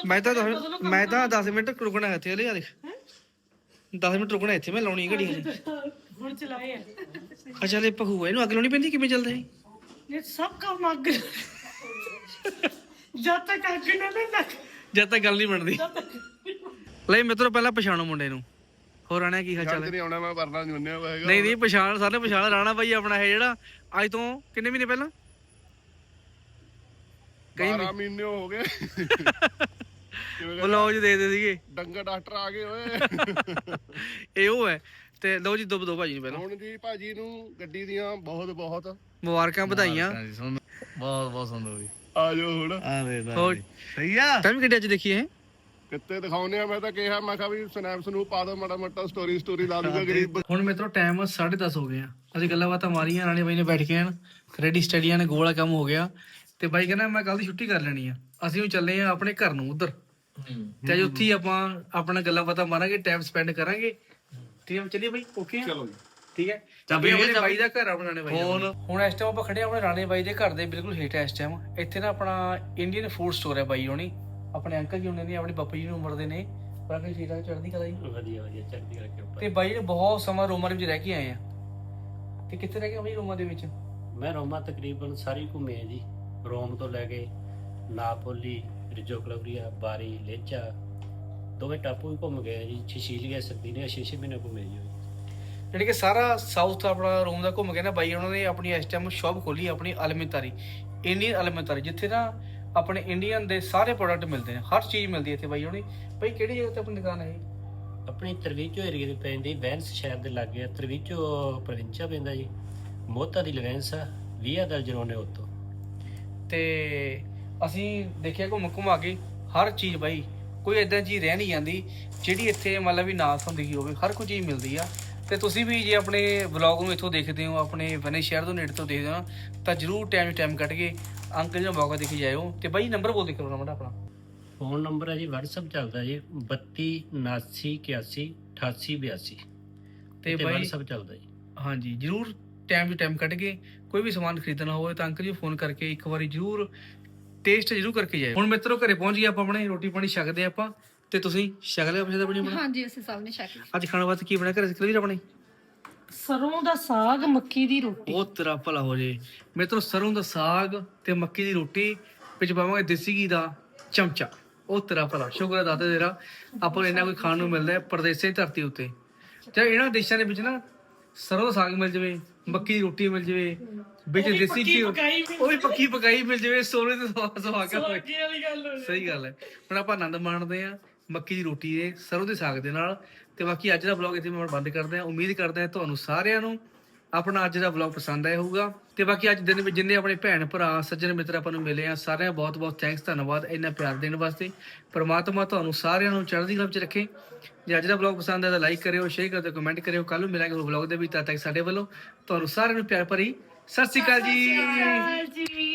ਮੈਂ ਤਾਂ ਦਸ- ਮੈਂ ਤਾਂ 10 ਮਿੰਟ ਰੁਕਣਾ ਹੈ ਇੱਥੇ ਹਲੇ ਆ ਦੇਖ 10 ਮਿੰਟ ਰੁਕਣਾ ਇੱਥੇ ਮੈਂ ਲਾਉਣੀ ਹੈ ਘੜੀ ਹਲੇ। ਹੁਣ ਚਲਾਏ ਆ। ਅੱਛਾ ਲੈ ਪਹੂ ਇਹਨੂੰ ਅੱਗ ਲਾਉਣੀ ਪੈਂਦੀ ਕਿਵੇਂ ਚੱਲਦਾ ਇਹ? ਇਹ ਸਭ ਕੰਮ ਅੱਗ ਜਦ ਤੱਕ ਅੱਗ ਨਾ ਨਾ ਲੱਗ। ਜਦ ਤੱਕ ਗੱਲ ਨਹੀਂ ਬਣਦੀ। ਲੈ ਮਿੱਤਰੋ ਪਹਿਲਾਂ ਪਛਾਣੋ ਮੁੰਡੇ ਨੂੰ। ਹੋਰ ਆਣਾ ਕੀ ਹਾਲ ਚਾਲ ਹੈ? ਨਹੀਂ ਆਉਣਾ ਮੈਂ ਵਰਨਾ ਨਹੀਂ ਹੁੰਨਿਆ ਹੋਏਗਾ ਨਹੀਂ ਨਹੀਂ ਪਛਾਣ ਸਾਰੇ ਪਛਾਣ ਰਾਣਾ ਬਾਈ ਆਪਣਾ ਹੈ ਜਿਹੜਾ। ਅੱਜ ਤੋਂ ਕਿੰਨੇ ਮਹੀਨੇ ਪਹਿਲਾਂ? ਕਈ 12 ਮਹੀਨੇ। ਹੋ ਗਏ। ਬਲੌਜ ਦੇ ਦੇ ਸੀਗੇ। ਡੰਗਰ ਡਾਕਟਰ ਆ ਗਏ ਓਏ। ਇਹ ਉਹ ਹੈ। ਤੇ ਲਓ ਜੀ ਦੁੱਬ ਦੋ ਭਾਜੀ ਨੂੰ ਪਹਿਲਾਂ। ਹੁਣ ਜੀ ਭਾਜੀ ਨੂੰ ਗੱਡੀ ਦੀਆਂ ਬਹੁਤ ਬਹੁਤ ਮੁਬਾਰਕਾਂ ਵਧਾਈਆਂ। ਹਾਂਜੀ ਸੁਣ ਬਹੁਤ ਬਹੁਤ ਸੁੰਦਰ ਜੀ। ਆ ਜਾਓ ਹੁਣ। ਆ ਦੇ ਦਾ ਹੋਰ? ਸਹੀ ਆ? ਤਾਂ ਵੀ ਗੱਡੀ ਅੱਜ ਦੇਖੀ ਹੈ ਕਿੱਤੇ ਦਿਖਾਉਨੇ ਆ ਮੈਂ ਤਾਂ ਕਿਹਾ ਮੈਂ ਕਿਹਾ ਵੀ ਸਨੈਪਸ ਨੂੰ ਪਾ ਦੋ ਮਾੜਾ ਮੋਟਾ ਸਟੋਰੀ ਸਟੋਰੀ ਲਾ ਦੂਗਾ ਗਰੀਬ ਹੁਣ ਮਿੱਤਰੋ ਟਾਈਮ 10:30 ਹੋ ਗਿਆ ਅਸੀਂ ਗੱਲਾਂ ਬਾਤਾਂ ਮਾਰੀਆਂ ਰਾਣੇ ਬਾਈ ਨੇ ਬੈਠ ਕੇ ਹਨ। ਰੈਡੀ ਸਟੱਡੀਆਂ ਨੇ ਗੋਲਾ ਕੰਮ ਹੋ ਗਿਆ। ਤੇ ਬਾਈ ਕਹਿੰਦਾ ਮੈਂ ਕੱਲ ਦੀ ਛੁੱਟੀ ਕਰ ਲੈਣੀ ਆ। ਅਸੀਂ ਹੁਣ ਚੱਲੇ ਆ ਆਪਣੇ ਘਰ ਨੂੰ ਉਧਰ। ਤੇ ਅੱਜ ਉੱਥੇ ਹੀ ਆਪਾਂ ਆਪਣਾ ਗੱਲਾਂ ਬਾਤਾਂ ਮਾਰਾਂਗੇ ਟਾਈਮ ਸਪੈਂਡ ਕਰਾਂਗੇ। ਠੀਕ ਹੈ ਚੱਲੀਏ ਬਾਈ ਓਕੇ ਆ। ਚਲੋ ਜੀ। ਠੀਕ ਹੈ। ਚਾਬੀ ਆਪਣੇ ਬਾਈ ਦਾ ਘਰ ਆਪਣਾ ਨੇ ਬਾਈ ਹੁਣ ਹੁਣ ਇਸ ਟਾਈਮ ਆਪਾਂ ਖੜੇ ਆ ਆਪਣੇ ਰਾਣੇ ਬਾਈ ਦੇ ਘਰ ਦੇ ਬਿਲਕੁਲ ਹੇਠ ਇਸ ਟਾਈਮ ਇੱਥੇ ਨਾ ਆਪਣਾ ਇੰਡੀਅਨ ਫੂਡ ਸਟੋਰ ਹੈ ਬਾਈ ਹੋਣੀ। ਆਪਣੇ ਅੰਕਲ ਜੀ ਹੁੰਦੇ ਨੇ ਆਪਣੇ ਬਾਪੂ ਜੀ ਨੂੰ ਉਮਰ ਦੇ ਨੇ। ਪਰ ਅੰਕਲ ਠਾਕ ਚੜ੍ਹਦੀ ਕਲਾ ਜੀ। ਵਧੀਆ ਵਧੀਆ ਚੜ੍ਹਦੀ ਕਰਕੇ ਤੇ ਬਾਈ ਨੇ ਬਹੁਤ ਸਮਾਂ ਰੋਮਾ ਦੇ ਵਿੱਚ ਰਹਿ ਕੇ ਆਏ ਆ। ਤੇ ਕਿੱਥੇ ਰਹਿ ਕੇ ਬਾਈ ਰੋਮਾ ਦੇ ਵਿੱਚ? ਮੈਂ ਰੋਮਾ ਤਕਰੀਬਨ ਸਾਰੀ ਘੁੰਮੇ ਆ ਜੀ। ਰੋਮ ਤੋਂ ਲੈ ਕੇ ਨਾਪੋਲੀ ਰਿਜੋ ਕਲਵਰੀਆ ਬਾਰੀ ਲੇਚਾ ਦੋਵੇਂ ਟਾਪੂ ਵੀ ਘੁੰਮ ਗਏ ਆ ਜੀ ਸਿਸੀਲੀਆ ਸਰਦੀਨੀਆ ਛੇ ਛੇ ਮਹੀਨੇ ਘੁੰਮੇ ਜੀ ਯਾਨੀ ਕਿ ਸਾਰਾ ਸਾਊਥ ਆਪਣਾ ਰੋਮ ਦਾ ਘੁੰਮ ਕੇ ਨਾ ਬਾਈ ਉਹਨਾਂ ਨੇ ਆਪਣੀ ਇਸ ਟਾਈਮ ਸ਼ਾਪ ਖੋਲੀ ਆਪਣੀ ਅਲਮਿਤਾਰੀ ਇੰਡੀਅਨ ਅਲਮਿਤਾਰੀ ਜਿੱਥੇ ਨਾ ਆਪਣੇ ਇੰਡੀਅਨ ਦੇ ਸਾਰੇ ਪ੍ਰੋਡਕਟ ਮਿਲਦੇ ਨੇ ਹਰ ਚੀਜ਼ ਮਿਲਦੀ ਹੈ ਇੱਥੇ ਬਾਈ ਹੁਣੀ। ਬਾਈ ਕਿਹੜੀ ਜਗ੍ਹਾ ਤੇ ਆਪਣੀ ਦੁਕਾਨ ਹੈ ਆਪਣੀ ਤਰਵੀਜੋ ਏਰੀਆ ਦੇ ਪੈਂਦੀ ਵੈਂਸ ਸ਼ਹਿਰ ਦੇ ਲਾਗੇ ਆ ਤਰਵੀਜੋ ਪ੍ਰੋਵਿੰਚਾ ਪੈਂਦਾ ਜੀ। ਮੋਤਾ ਦੀ ਲਵੈਂਸ ਆ ਵੀਆ ਦਲ ਜਰੋਨੇ ਉੱਤੋਂ। ਤੇ ਅਸੀਂ ਦੇਖਿਆ ਘੁੰਮ ਘੁਮਾ ਕੇ ਹਰ ਚੀਜ਼ ਬਾਈ ਕੋਈ ਇਦਾਂ ਚੀਜ਼ ਰਹਿ ਨਹੀਂ ਜਾਂਦੀ ਜਿਹੜੀ ਇੱਥੇ ਮਤਲਬ ਵੀ ਨਾ ਹੁੰਦੀ ਹੋਵੇ ਹਰ ਕੋਈ ਚੀਜ਼ ਮਿਲਦੀ ਆ। ਤੇ ਤੁਸੀਂ ਵੀ ਜੇ ਆਪਣੇ ਵਲੌਗ ਨੂੰ ਇੱਥੋਂ ਦੇਖਦੇ ਹੋ ਆਪਣੇ ਵਨੇ ਸ਼ਹਿਰ ਤੋਂ ਨੇੜੇ ਤੋਂ ਦੇਖਦੇ ਹੋ ਨਾ, ਤਾਂ ਜਰੂਰ ਟਾਈਮ ਟਾਈਮ ਕੱਢ ਕੇ ਅੰਕਲ ਜੀ ਦਾ ਮੌਕਾ ਦੇ ਕੇ ਜਾਇਓ। ਤੇ ਬਾਈ ਨੰਬਰ ਬੋਲ ਦੇ ਕਰੋ ਨਾ ਆਪਣਾ। ਫੋਨ ਨੰਬਰ ਹੈ ਜੀ WhatsApp ਚੱਲਦਾ ਜੀ 32 79 81 88 82 ਤੇ ਤੇ ਬਾਈ WhatsApp ਚੱਲਦਾ ਜੀ। ਹਾਂਜੀ ਜਰੂਰ ਟਾਈਮ ਟੂ ਟਾਈਮ ਕੱਢ ਕੇ ਕੋਈ ਵੀ ਸਮਾਨ ਖਰੀਦਣਾ ਹੋਵੇ ਤਾਂ ਅੰਕਲ ਜੀ ਨੂੰ ਫੋਨ ਕਰਕੇ ਇੱਕ ਵਾਰੀ ਜਰੂਰ ਟੇਸਟ ਜਰੂਰ ਕਰਕੇ ਜਾਇਓ। ਹੁਣ ਮਿੱਤਰੋ ਘਰੇ ਪਹੁੰਚ ਗਏ ਆਪਾਂ ਆਪਣੇ ਰੋਟੀ ਪਾਣੀ ਛਕਦੇ ਆਪਾਂ ਤੇ ਤੁਸੀਂ ਛਕ ਲਿਆ ਆਪਣੇ ਆਪਣੀ ਆਪਣਾ? ਹਾਂਜੀ ਅਸੀਂ ਸਭ ਨੇ ਛਕ ਲਿਆ। ਅੱਜ ਖਾਣ ਵਾਸਤੇ ਕੀ ਬਣਾਇਆ ਘਰੇ ਸਿਕਲ ਵੀਰ ਆਪਣੇ? ਸਰੋਂ ਦਾ ਸਾਗ ਮੱਕੀ ਦੀ ਰੋਟੀ। ਉਹ ਤੇਰਾ ਭਲਾ ਹੋ ਜੇ। ਮਿੱਤਰੋ ਸਰੋਂ ਦਾ ਸਾਗ ਤੇ ਮੱਕੀ ਦੀ ਰੋਟੀ ਵਿੱਚ ਪਾਵਾਂਗੇ ਦੇਸੀ ਘੀ ਦਾ ਚਮਚਾ। ਉਹ ਤੇਰਾ ਭਲਾ। ਸ਼ੁਕਰ ਹੈ ਦਾਤੇ ਤੇਰਾ। ਆਪਾਂ ਨੂੰ ਇੰਨਾ ਕੋਈ ਖਾਣ ਨੂੰ ਮਿਲਦਾ ਹੈ ਪਰਦੇਸੇ ਦੀ ਧਰਤੀ ਉੱਤੇ। ਤੇ ਇਹਨਾਂ ਦੇਸ਼ਾਂ ਦੇ ਵਿੱਚ ਨਾ ਸਰੋਂ ਦਾ ਸਾਗ ਮਿਲ ਜਵੇ ਮੱਕੀ ਦੀ ਰੋਟੀ ਮਿਲ ਜਵੇ ਵਿੱਚ ਦੇਸੀ ਘੀ ਉਹ ਵੀ ਪੱਕੀ ਪਕਾਈ ਮਿਲ ਜਵੇ ਸੋਨੇ ਤੇ ਸੁਹਾ- ਸੁਹਾਗਾ ਹੋਵੇ ਵਾਲੀ ਗੱਲ ਹੋਈ। ਸਹੀ ਗੱਲ ਹੈ। ਹੁਣ ਆਪਾਂ ਆਨੰਦ ਮਾਣਦੇ ਆ ਮੱਕੀ ਦੀ ਰੋਟੀ ਦੇ ਸਰੋਂ ਦੇ ਸਾਗ ਦੇ ਨਾਲ। ਤੇ ਬਾਕੀ ਅੱਜ ਦਾ ਵਲੌਗ ਇੱਥੇ ਮੈਂ ਬੰਦ ਕਰਦੇ ਆ ਉਮੀਦ ਕਰਦੇ ਆ ਤੁਹਾਨੂੰ ਸਾਰਿਆਂ ਨੂੰ ਆਪਣਾ ਅੱਜ ਦਾ ਵਲੌਗ ਪਸੰਦ ਆਇਆ ਹੋਊਗਾ। ਤੇ ਬਾਕੀ ਅੱਜ ਦਿਨ ਵਿੱਚ ਜਿੰਨੇ ਆਪਣੇ ਭੈਣ ਭਰਾ ਸੱਜਣ ਮਿੱਤਰ ਆਪਾਂ ਨੂੰ ਮਿਲੇ ਆ ਸਾਰਿਆਂ ਦਾ ਬਹੁਤ ਬਹੁਤ ਥੈਂਕਸ ਧੰਨਵਾਦ ਇੰਨਾ ਪਿਆਰ ਦੇਣ ਵਾਸਤੇ। ਪ੍ਰਮਾਤਮਾ ਤੁਹਾਨੂੰ ਸਾਰਿਆਂ ਨੂੰ ਚੜ੍ਹਦੀ ਕਲਾ ਵਿੱਚ ਰੱਖੇ। ਜੇ ਅੱਜ ਦਾ ਵਲੌਗ ਪਸੰਦ ਆਇਆ ਤਾਂ ਲਾਈਕ ਕਰਿਓ ਸ਼ੇਅਰ ਕਰਿਓ ਕਮੈਂਟ ਕਰਿਓ। ਕੱਲ ਨੂੰ ਮਿਲਾਂਗੇ ਵਲੌਗ ਦੇ ਵਿੱਚ। ਤਦ ਤੱਕ ਸਾਡੇ ਵੱਲੋਂ ਤੁਹਾਨੂੰ ਸਾਰਿਆਂ ਨੂੰ ਪਿਆਰ ਭਰੀ ਸਤਿ ਸ਼੍ਰੀ ਅਕਾਲ ਜੀ। ਜੀ।